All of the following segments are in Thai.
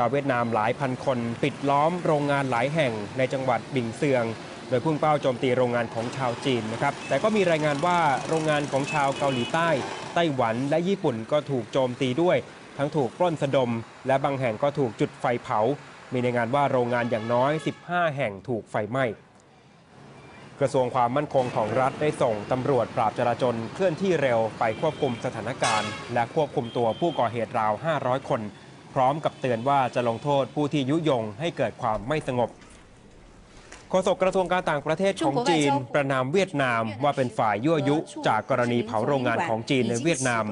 ชาวเวียดนามหลายพันคน ปิดล้อมโรงงานหลายแห่งในจังหวัดบิงเซียง โดยพุ่งเป้าโจมตีโรงงานของชาวจีนนะครับแต่ก็มีรายงานว่าโรงงานของชาวเกาหลีใต้ ไต้หวันและญี่ปุ่นก็ถูกโจมตีด้วย ทั้งถูกปล้นสะดม และบางแห่งก็ถูกจุดไฟเผา มีรายงานว่าโรงงานอย่างน้อย 15 แห่งถูกไฟไหม้กระทรวงความมั่นคงของรัฐได้ส่งตำรวจปราบจราจนเคลื่อนที่เร็วไปควบคุมสถานการณ์ และควบคุมตัวผู้ก่อเหตุราว 500 คน พร้อมกับเตือนว่าจะลงโทษผู้ที่ยุยงให้เกิดความไม่สงบโฆษกกระทรวงการต่างประเทศของจีน ประนามเวียดนามว่าเป็นฝ่ายยั่วยุ จากกรณีเผาโรงงานของจีนในเวียดนาม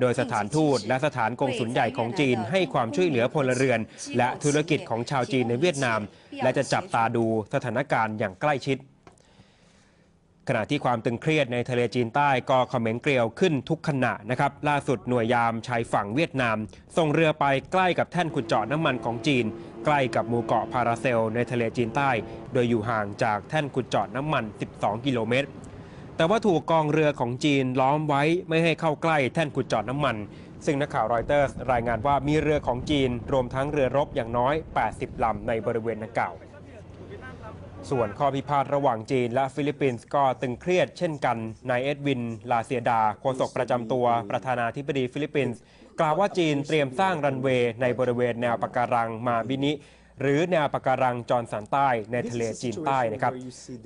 โดยสถานทูตและสถานกงสุลใหญ่ของจีน ให้ความช่วยเหลือพลเรือน และธุรกิจของชาวจีนในเวียดนาม และจะจับตาดูสถานการณ์อย่างใกล้ชิด ขณะที่ความตึงเครียดในทะเลจีนใต้ก็เขม็งเกลียวขึ้นทุกขณะนะครับ ล่าสุดหน่วยยามชายฝั่งเวียดนาม ส่งเรือไปใกล้กับแท่นขุดเจาะน้ำมันของจีน ใกล้กับหมู่เกาะพาราเซล ในทะเลจีนใต้ โดยอยู่ห่างจากแท่นขุดเจาะน้ำมัน 12 กิโลเมตร แต่ว่าถูกกองเรือของจีนล้อมไว้ไม่ให้เข้าใกล้แท่นขุดเจาะน้ำมัน ซึ่งนักข่าวรอยเตอร์รายงานว่ามีเรือของจีนรวมทั้งเรือรบอย่างน้อย 80 ลำในบริเวณดังกล่าว ส่วนข้อพิพาทระหว่างจีนและฟิลิปปินส์ก็ตึงเครียดเช่นกัน นายเอ็ดวิน ลาเซียดาโฆษกประจำตัวประธานาธิบดีฟิลิปปินส์กล่าวว่าจีนเตรียมสร้างรันเวย์ในบริเวณแนวปะการังมาบินิ หรือแนวปะการังจอร์นสันใต้ในทะเลจีนใต้นะครับ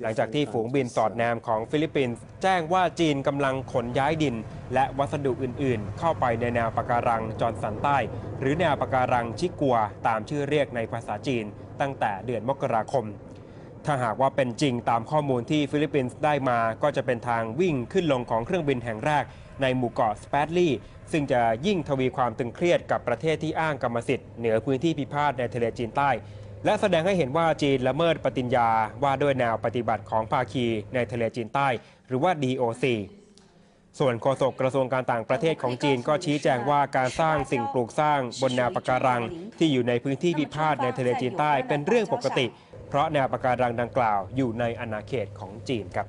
หลังจากที่ฝูงบินสอดแนมของฟิลิปปินส์แจ้งว่าจีนกำลังขนย้ายดิน และวัสดุอื่น ๆ เข้าไปในแนวปะการังจอร์นสันใต้ หรือแนวปะการังชิกัวตามชื่อเรียกในภาษาจีน ตั้งแต่เดือนมกราคม ถ้าหากว่าเป็นจริงตามข้อมูลที่ฟิลิปปินส์ได้มา ก็จะเป็นทางวิ่งขึ้นลงของเครื่องบินแห่งแรกในหมู่เกาะสเปดลีย์ซึ่งจะยิ่งทวีความตึงเครียดกับประเทศที่อ้างกรรมสิทธิ์เหนือพื้นที่พิพาทในทะเลจีนใต้ และแสดงให้เห็นว่าจีนละเมิดปฏิญญาว่าด้วยแนวปฏิบัติของภาคีในทะเลจีนใต้ หรือว่า DOC ส่วนโฆษกกระทรวงการต่างประเทศของจีนก็ชี้แจงว่าการสร้างสิ่งปลูกสร้างบนแนวปะการัง ที่อยู่ในพื้นที่พิพาทในทะเลจีนใต้เป็นเรื่องปกติ เพราะแนวปะการังดังกล่าวอยู่ในอาณาเขตของจีนครับ